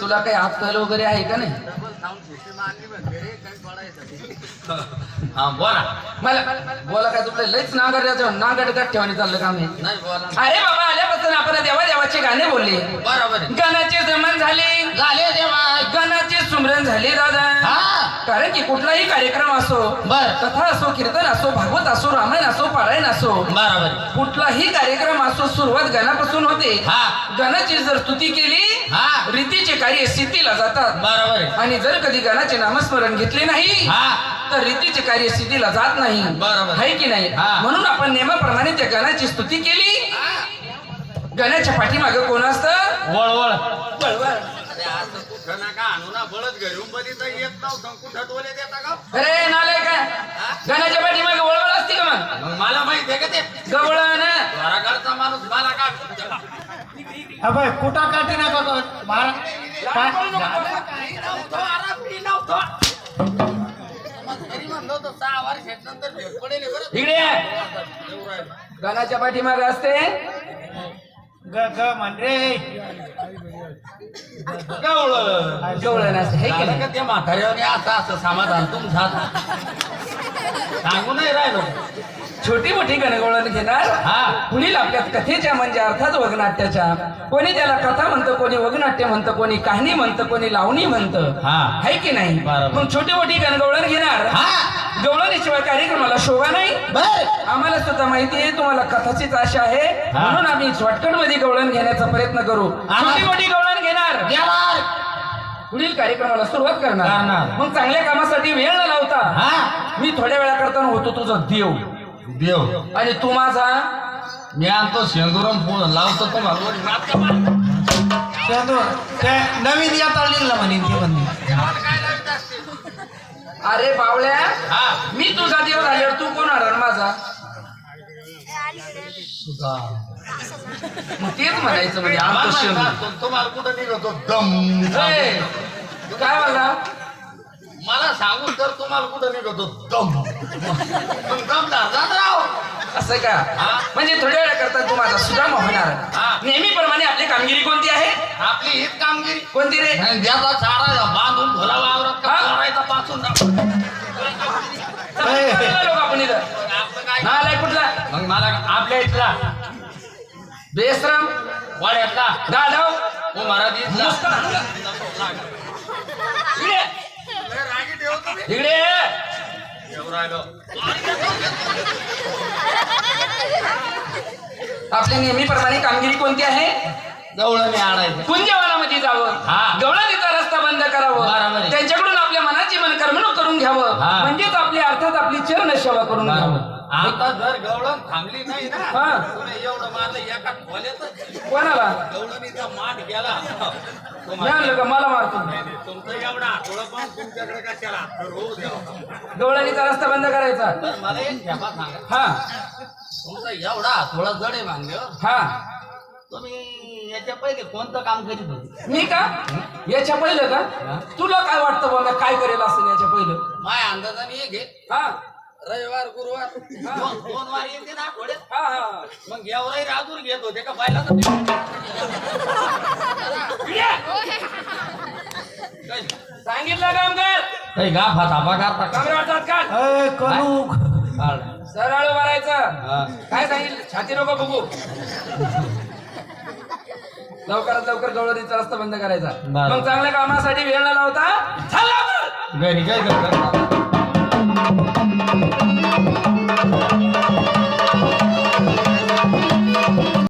तुला काही अक्कल वगैरे आहे का नाही? हा बोला. मला बोला काय तुला लईच नागड नागडगात ठेवाने चाललं काम आहे नाही बोला. अरे बाबा आल्यापासून आपण देवा देवाचे गाणे बोलले. बरोबर आहे. गाण्याचे जमन झाले. झाले देवा. गाण्याचे सुमरन झाले दादा कारण की कुठलाही कार्यक्रम असो बर. कथा असो कीर्तन असो भागवत असो रामायण असो पारायण असो बरोबर. कुठलाही कार्यक्रम असो सुरुवात गाण्यापासून होते. हा. गाण्याची जर स्तुती केली हा. रीतीचे कार्य सिद्धीला जातात. बरोबर. आहे. आणि जर कधी गाण्याचे नामस्मरण घेतले नाही हा. तर रीतीचे कार्य सिद्धीला जात नाही. बरोबर. आहे की नाही? हा. म्हणून आपण नेमाप्रमाणे त्या गाण्याची स्तुती केली. गाण्याच्या पाठीमागे कोण असतं? वळवळ. कुठं नका आणू ना बळच घरून बरी तर येत नव्हतं कुठं टोले देता का अरे नालाय का गाण्याच्या पाठीमागे वळवळ असते का मग मग मला माहिती आहे का ते गवळ ना घराकडचा माणूस मला का अबे कुठं काठी नका करू. मारा काय काही नव्हतं, आरामी नव्हतं. मग तरी म्हणलं होतं सहा वर्षानंतर भेट पडेल बरं इकडे ये. एवढं आहे. गाण्याच्या पाठीमागे असते ग ग म्हण रे नसते है का त्या असं असं समाधान तुमचा सांगू नाही राहिलो छोटी मोठी गणगवळण घेणार हा पुढील आपल्या कथेच्या म्हणजे अर्थात वगनाट्याच्या कोणी त्याला कथा म्हणतं कोणी वगनाट्य म्हणतं कोणी कहाणी म्हणतं कोणी लावणी म्हणतं हा. है की नाही बरोबर. मग छोटी मोठी गणगवळण घेणार हा गवळणीशिवाय कार्यक्रमाला शोभा नाही बर आम्हाला सुद्धा माहिती आहे तुम्हाला कथाचीच आशा आहे. म्हणून आम्ही शॉर्टकटमध्ये गवळण घेण्याचा प्रयत्न करू. छोटी मोठी गवळण घेणार. पुढील कार्यक्रमाला सुरुवात करणार. करणार. मग चांगल्या कामासाठी वेळ न लावता हा. मी थोड्या वेळा करताना होतो तुझा देव. देव. आणि तू माझा? मी आणतो शेंदुरम फोन लावतो. शेंदूर ते नवीन येता निघलं म्हणे ती अरे बावळ्या हा. मी तुझा देव झाल्यावर तू कोण होणार माझा? सुधा मग तेच म्हणायचं म्हणजे मला. माहीत असतं, तुम्हाला कुठं निघतो? दम ए, काय म्हणला मला सांगून तर तुम्हाला कुठं निघतो? दम. मग दम धरतात राव असं का? हा. म्हणजे थोड्या वेळा करता तू माझा सुदामा होणार. हा. नेहमीप्रमाणे आपली कामगिरी कोणती आहे? आपली हीच कामगिरी. कोणती रे? आणि द्याचा चारा बांधून भोला वावरात का हा? चोरायचा पासून. लोक आपण इथं. आपलं काय? नालाय कुठला? मग मला आपल्या इथला. बेसराम वाड्यातला इथला इकडे. इकडे. आपली नेहमीप्रमाणे कामगिरी कोणती आहे? गवळणी आणायचं. कुंजवनामध्ये जावं. हा. गवळणीचा रस्ता बंद करावं. त्यांच्याकडून आपल्या मनाची मन कर्मणूक करून घ्यावं. म्हणजेच आपली अर्थात आपली चरण सेवा करून घ्यावं. आता जर गवळण थांबली नाही ना हा. तुम्ही एवढं मारलं एका खोल्यातच कोणाला? गवळणीचा माठ गेला. आणलं का मला मारतो. तुमचं एवढा आठवडा पण तुमच्याकडे कशाला? तर होऊ द्या. गवळणीचा रस्ता बंद करायचा. तर मला एक सांगा. हा. तुमचा एवढा थोडा जड आहे मानले हा. तुम्ही याच्या पहिले कोणतं काम करीत होते? मी का? याच्या पहिलं का? तुला काय वाटतं बाबा काय करेल असं याच्या पहिलं? माझ्या अंदाजाने एक आहे. हा. रविवार गुरुवार. दोन दोन वार येते ना आठवड्यात. हा हा मग एवढाही राजूर घेत होते का पहिला सांगितलं काम कर. काही गा करता. कमरे वाटतात का कलूक सरळ मारायचं. हा. काय सांगितलं? छाती नको बघू. लवकरात लवकर गवळणीचा रस्ता बंद करायचा. बरं. मग चांगल्या कामासाठी वेळ न लावता. चला घरी काय करता? Thank you.